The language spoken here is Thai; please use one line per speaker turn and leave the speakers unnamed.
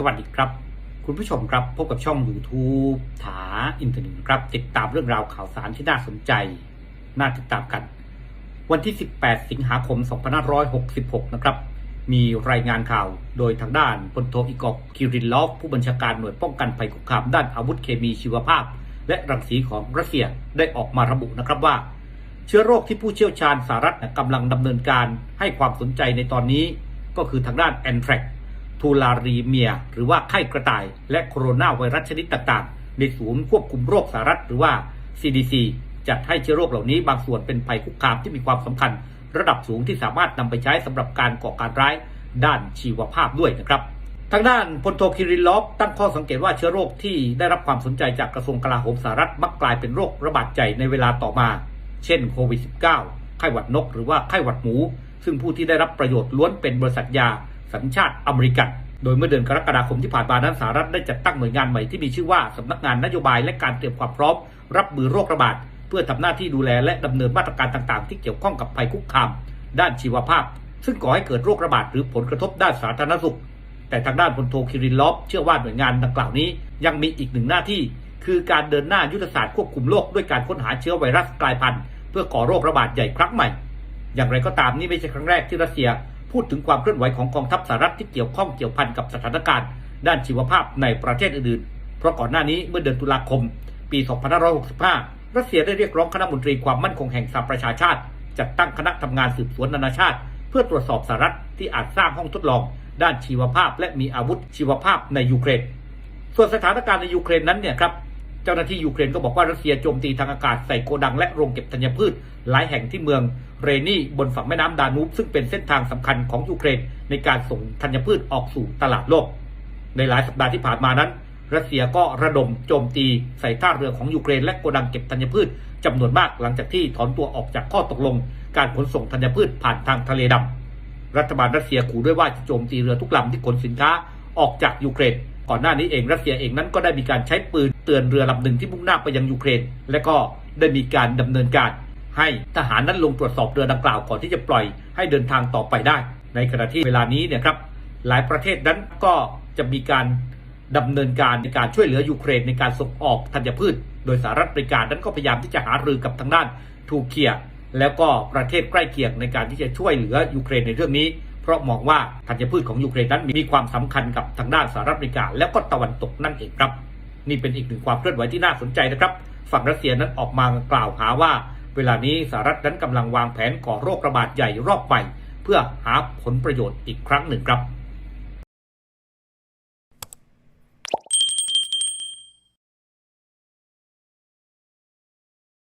สวัสดีครับ คุณผู้ชมครับพบกับช่อง YouTube ถาอินเทอร์เน็ตครับ ติดตามเรื่องราวข่าวสารที่น่าสนใจ น่าติดตามกัน วันที่ 18 สิงหาคม 2566 นะครับ มีรายงานข่าวโดยทางด้านพลโทอีกอบคิรินลอฟ ผู้บัญชาการหน่วยป้องกันภัยคุกคามด้านอาวุธเคมีชีวภาพ และรังสีของรัสเซียได้ออกมาระบุนะครับว่า เชื้อโรคที่ผู้เชี่ยวชาญสหรัฐกำลังดำเนินการให้ความสนใจในตอนนี้ ก็คือทางด้านแอนแทรก ทูลารีเมีย หรือว่าไข้กระต่าย และโคโรนาไวรัสชนิดต่างๆ ในศูนย์ควบคุมโรคสหรัฐหรือว่า CDC จัดให้เชื้อโรคเหล่านี้บางส่วนเป็นภัยคุกคามที่มีความสำคัญ ระดับสูงที่สามารถนำไปใช้สำหรับการก่อการร้ายด้านชีวภาพด้วยนะครับ ทางด้านพลโทคิริลอฟตั้งข้อสังเกตว่าเชื้อโรคที่ได้รับความสนใจจากกระทรวงกลาโหมสหรัฐมักกลายเป็นโรคระบาดใหญ่ในเวลาต่อมา เช่นโควิด -19 ไข้หวัดนกหรือว่าไข้หวัดหมู ซึ่งผู้ที่ได้รับประโยชน์ล้วนเป็นบริษัทยา สัญชาติอเมริกัน โดยเมื่อเดือนกรกฎาคมที่ผ่านมานั้นสหรัฐได้จัดตั้งหน่วยงานใหม่ที่มีชื่อว่าสำนักงานนโยบายและการเตรียมความพร้อม รับมือโรคระบาดเพื่อทำหน้าที่ดูแลและดำเนินมาตรการต่างๆ ที่เกี่ยวข้องกับภัยคุกคาม ด้านชีวภาพ ซึ่งก่อให้เกิดโรคระบาดหรือผลกระทบด้านสาธารณสุข แต่ทางด้านพลโทคิรินลอฟเชื่อว่าหน่วยงานดังกล่าวนี้ ยังมีอีกหนึ่งหน้าที่ คือการเดินหน้ายุทธศาสตร์ควบคุมโรคด้วยการค้นหาเชื้อไวรัสกลายพันธุ์เพื่อก่อโรคระบาดใหญ่ครั้งใหม่ อย่างไรก็ตามนี่ไม่ใช่ครั้งแรกที่รัสเซีย พูดถึงความเคลื่อนไหวของกองทัพสหรัฐที่เกี่ยวข้องเกี่ยวพันกับสถานการณ์ ด้านชีวภาพในประเทศอื่นๆ เพราะก่อนหน้านี้เมื่อเดือนตุลาคม ปี 2565 รัสเซียได้เรียกร้องคณะมนตรีความมั่นคงแห่งสหประชาชาติ จัดตั้งคณะทำงานสืบสวนนานาชาติ เพื่อตรวจสอบสหรัฐที่อาจสร้างห้องทดลอง ด้านชีวภาพ และมีอาวุธชีวภาพในยูเครน ส่วนสถานการณ์ในยูเครนนั้นเนี่ยครับ จ้าหน้าที่ยูเครนก็บอกว่ารัสเซียโจมตีทางอากาศใส่โกดังและโรงเก็บธัญพืช หลายแห่งที่เมืองเรนีบนฝั่งแม่น้ำดานูบซึ่งเป็นเส้นทางสำคัญของยูเครนในการส่งธัญพืชออกสู่ตลาดโลก ในหลายสัปดาห์ที่ผ่านมานั้น รัสเซียก็ระดมโจมตีใส่ท่าเรือของยูเครนและโกดังเก็บธัญพืชจำนวนมากหลังจากที่ถอนตัวออกจากข้อตกลง การขนส่งธัญพืชผ่านทางทะเลดำรัฐบาลรัสเซียขู่ด้วยว่าจะโจมตีเรือทุกลำที่ขนสินค้าออกจากยูเครน ก่อนหน้านี้เองรัสเซียเองนั้นก็ได้มีการใช้ปืนเตือนเรือลำหนึ่งที่มุ่งหน้าไปยังยูเครน และก็ได้มีการดำเนินการ ให้ทหารนั้นลงตรวจสอบเรือดังกล่าวก่อนที่จะปล่อยให้เดินทางต่อไปได้ ในขณะที่เวลานี้เนี่ยครับหลายประเทศนั้นก็จะมีการดำเนินการในการช่วยเหลือยูเครนในการส่งออกธัญพืช โดยสหรัฐอเมริกานั้นก็พยายามที่จะหารือกับทางด้านทูเคียแล้วก็ประเทศใกล้เคียงในการที่จะช่วยเหลือยูเครนในเรื่องนี้ ราะมองว่าธัญพืชของยูเครนนั้นมีความสำคัญกับทางด้านสหรัฐอเมริกา แล้วก็ตะวันตกนั่นเองครับ นี่เป็นอีกหนึ่งความเคลื่อนไหวที่น่าสนใจนะครับ ฝั่งรัสเซียนั้นออกมากล่าวหาว่า เวลานี้สหรัฐนั้นกำลังวางแผนก่อโรคระบาดใหญ่รอบใหม่เพื่อหาผลประโยชน์อีกครั้งหนึ่งครับ